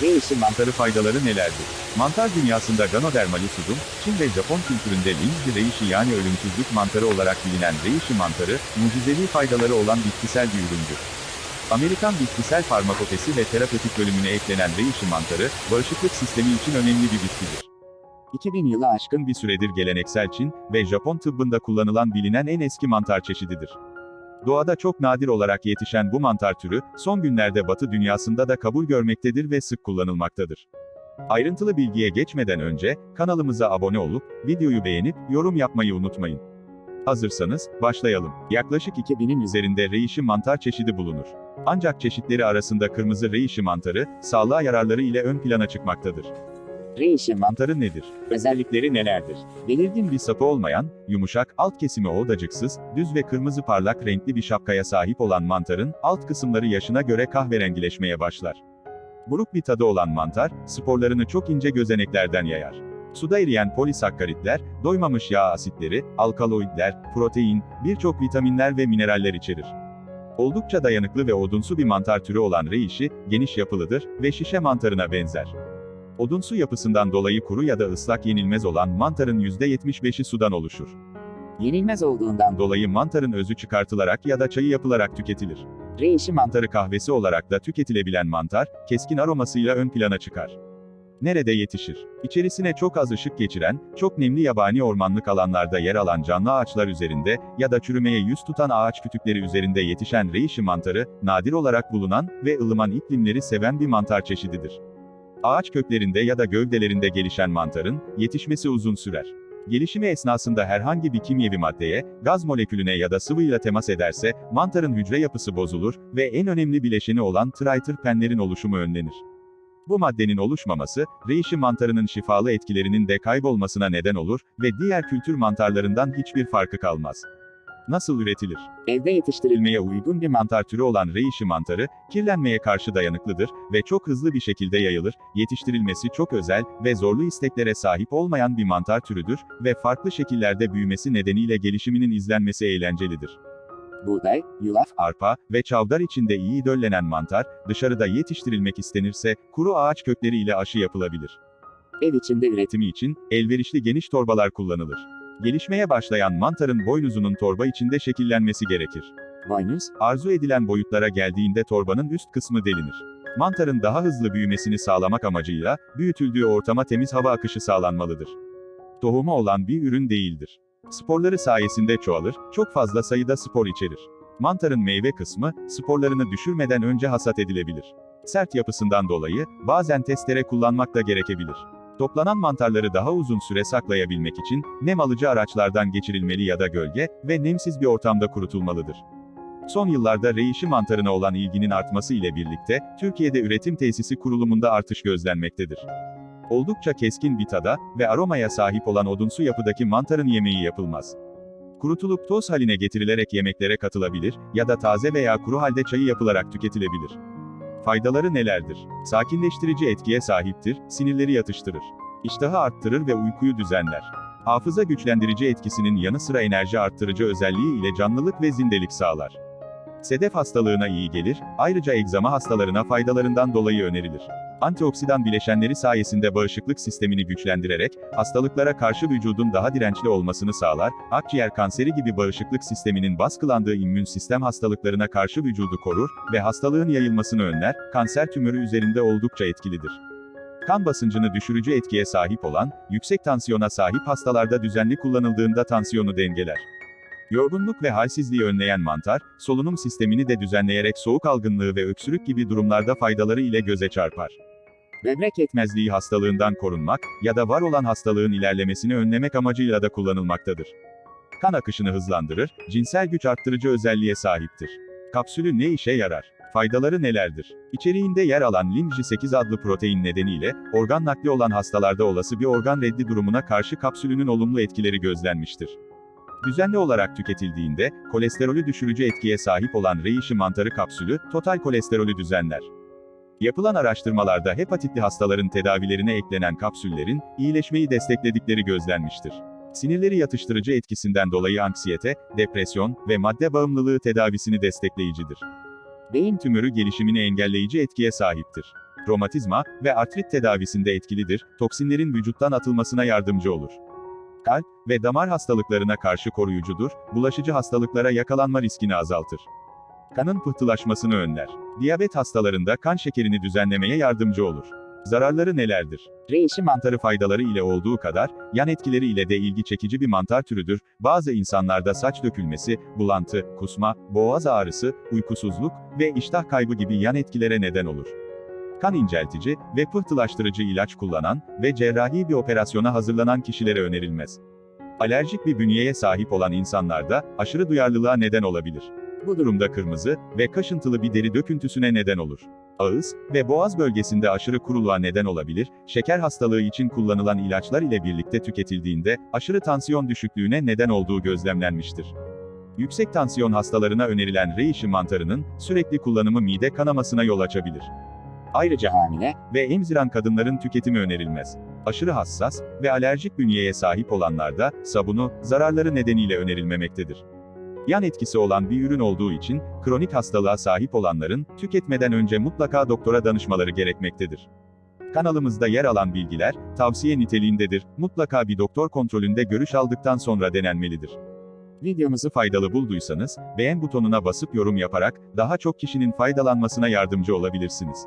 Reishi mantarı faydaları nelerdir? Mantar dünyasında Ganoderma lucidum, Çin ve Japon kültüründe Linji reishi yani ölümsüzlük mantarı olarak bilinen reishi mantarı, mucizevi faydaları olan bitkisel bir üründür. Amerikan bitkisel farmakopesi ve terapötik bölümüne eklenen reishi mantarı, bağışıklık sistemi için önemli bir bitkidir. 2000 yılı aşkın bir süredir geleneksel Çin ve Japon tıbbında kullanılan bilinen en eski mantar çeşididir. Doğada çok nadir olarak yetişen bu mantar türü, son günlerde Batı dünyasında da kabul görmektedir ve sık kullanılmaktadır. Ayrıntılı bilgiye geçmeden önce, kanalımıza abone olup, videoyu beğenip, yorum yapmayı unutmayın. Hazırsanız, başlayalım. Yaklaşık 2000'in üzerinde reishi mantar çeşidi bulunur. Ancak çeşitleri arasında kırmızı reishi mantarı, sağlığa yararları ile ön plana çıkmaktadır. Reishi mantarı nedir? Özellikleri nelerdir? Belirgin bir sapı olmayan, yumuşak, alt kesimi odacıksız, düz ve kırmızı parlak renkli bir şapkaya sahip olan mantarın, alt kısımları yaşına göre kahverengileşmeye başlar. Buruk bir tadı olan mantar, sporlarını çok ince gözeneklerden yayar. Suda eriyen polisakkaritler, doymamış yağ asitleri, alkaloidler, protein, birçok vitaminler ve mineraller içerir. Oldukça dayanıklı ve odunsu bir mantar türü olan reishi, geniş yapılıdır ve şişe mantarına benzer. Odunsu yapısından dolayı kuru ya da ıslak yenilmez olan mantarın %75'i sudan oluşur. Yenilmez olduğundan dolayı mantarın özü çıkartılarak ya da çayı yapılarak tüketilir. Reishi mantarı kahvesi olarak da tüketilebilen mantar, keskin aromasıyla ön plana çıkar. Nerede yetişir? İçerisine çok az ışık geçiren, çok nemli yabani ormanlık alanlarda yer alan canlı ağaçlar üzerinde ya da çürümeye yüz tutan ağaç kütükleri üzerinde yetişen reishi mantarı, nadir olarak bulunan ve ılıman iklimleri seven bir mantar çeşididir. Ağaç köklerinde ya da gövdelerinde gelişen mantarın, yetişmesi uzun sürer. Gelişimi esnasında herhangi bir kimyevi maddeye, gaz molekülüne ya da sıvıyla temas ederse, mantarın hücre yapısı bozulur ve en önemli bileşeni olan triterpenlerin oluşumu önlenir. Bu maddenin oluşmaması, reishi mantarının şifalı etkilerinin de kaybolmasına neden olur ve diğer kültür mantarlarından hiçbir farkı kalmaz. Nasıl üretilir? Evde yetiştirilmeye uygun bir mantar türü olan reishi mantarı, kirlenmeye karşı dayanıklıdır ve çok hızlı bir şekilde yayılır, yetiştirilmesi çok özel ve zorlu isteklere sahip olmayan bir mantar türüdür ve farklı şekillerde büyümesi nedeniyle gelişiminin izlenmesi eğlencelidir. Buğday, yulaf, arpa ve çavdar içinde iyi döllenen mantar, dışarıda yetiştirilmek istenirse, kuru ağaç kökleri ile aşı yapılabilir. Ev içinde üretimi için, elverişli geniş torbalar kullanılır. Gelişmeye başlayan mantarın boynuzunun torba içinde şekillenmesi gerekir. Boynuz, arzu edilen boyutlara geldiğinde torbanın üst kısmı delinir. Mantarın daha hızlı büyümesini sağlamak amacıyla, büyütüldüğü ortama temiz hava akışı sağlanmalıdır. Tohumu olan bir ürün değildir. Sporları sayesinde çoğalır, çok fazla sayıda spor içerir. Mantarın meyve kısmı, sporlarını düşürmeden önce hasat edilebilir. Sert yapısından dolayı, bazen testere kullanmak da gerekebilir. Toplanan mantarları daha uzun süre saklayabilmek için, nem alıcı araçlardan geçirilmeli ya da gölge ve nemsiz bir ortamda kurutulmalıdır. Son yıllarda reishi mantarına olan ilginin artması ile birlikte, Türkiye'de üretim tesisi kurulumunda artış gözlenmektedir. Oldukça keskin bir tada ve aromaya sahip olan odunsu yapıdaki mantarın yemeği yapılmaz. Kurutulup toz haline getirilerek yemeklere katılabilir ya da taze veya kuru halde çayı yapılarak tüketilebilir. Faydaları nelerdir? Sakinleştirici etkiye sahiptir, sinirleri yatıştırır. İştahı arttırır ve uykuyu düzenler. Hafıza güçlendirici etkisinin yanı sıra enerji arttırıcı özelliği ile canlılık ve zindelik sağlar. Sedef hastalığına iyi gelir, ayrıca egzama hastalarına faydalarından dolayı önerilir. Antioksidan bileşenleri sayesinde bağışıklık sistemini güçlendirerek, hastalıklara karşı vücudun daha dirençli olmasını sağlar, akciğer kanseri gibi bağışıklık sisteminin baskılandığı immün sistem hastalıklarına karşı vücudu korur ve hastalığın yayılmasını önler, kanser tümörü üzerinde oldukça etkilidir. Kan basıncını düşürücü etkiye sahip olan, yüksek tansiyona sahip hastalarda düzenli kullanıldığında tansiyonu dengeler. Yorgunluk ve halsizliği önleyen mantar, solunum sistemini de düzenleyerek soğuk algınlığı ve öksürük gibi durumlarda faydaları ile göze çarpar. Böbrek yetmezliği hastalığından korunmak ya da var olan hastalığın ilerlemesini önlemek amacıyla da kullanılmaktadır. Kan akışını hızlandırır, cinsel güç arttırıcı özelliğe sahiptir. Kapsülü ne işe yarar? Faydaları nelerdir? İçeriğinde yer alan Linji 8 adlı protein nedeniyle, organ nakli olan hastalarda olası bir organ reddi durumuna karşı kapsülünün olumlu etkileri gözlenmiştir. Düzenli olarak tüketildiğinde, kolesterolü düşürücü etkiye sahip olan reishi mantarı kapsülü, total kolesterolü düzenler. Yapılan araştırmalarda hepatitli hastaların tedavilerine eklenen kapsüllerin, iyileşmeyi destekledikleri gözlenmiştir. Sinirleri yatıştırıcı etkisinden dolayı anksiyete, depresyon ve madde bağımlılığı tedavisini destekleyicidir. Beyin tümörü gelişimini engelleyici etkiye sahiptir. romatizma ve artrit tedavisinde etkilidir, toksinlerin vücuttan atılmasına yardımcı olur. Kalp ve damar hastalıklarına karşı koruyucudur, bulaşıcı hastalıklara yakalanma riskini azaltır. Kanın pıhtılaşmasını önler. Diyabet hastalarında kan şekerini düzenlemeye yardımcı olur. Zararları nelerdir? Reishi mantarı faydaları ile olduğu kadar, yan etkileri ile de ilgi çekici bir mantar türüdür. Bazı insanlarda saç dökülmesi, bulantı, kusma, boğaz ağrısı, uykusuzluk ve iştah kaybı gibi yan etkilere neden olur. Kan inceltici ve pıhtılaştırıcı ilaç kullanan ve cerrahi bir operasyona hazırlanan kişilere önerilmez. Alerjik bir bünyeye sahip olan insanlarda aşırı duyarlılığa neden olabilir. Bu durumda kırmızı ve kaşıntılı bir deri döküntüsüne neden olur. Ağız ve boğaz bölgesinde aşırı kuruluğa neden olabilir, şeker hastalığı için kullanılan ilaçlar ile birlikte tüketildiğinde, aşırı tansiyon düşüklüğüne neden olduğu gözlemlenmiştir. Yüksek tansiyon hastalarına önerilen reishi mantarının, sürekli kullanımı mide kanamasına yol açabilir. Ayrıca hamile ve emziren kadınların tüketimi önerilmez. Aşırı hassas ve alerjik bünyeye sahip olanlarda, sabunu, zararları nedeniyle önerilmemektedir. Yan etkisi olan bir ürün olduğu için, kronik hastalığa sahip olanların, tüketmeden önce mutlaka doktora danışmaları gerekmektedir. Kanalımızda yer alan bilgiler, tavsiye niteliğindedir, mutlaka bir doktor kontrolünde görüş aldıktan sonra denenmelidir. Videomuzu faydalı bulduysanız, beğen butonuna basıp yorum yaparak, daha çok kişinin faydalanmasına yardımcı olabilirsiniz.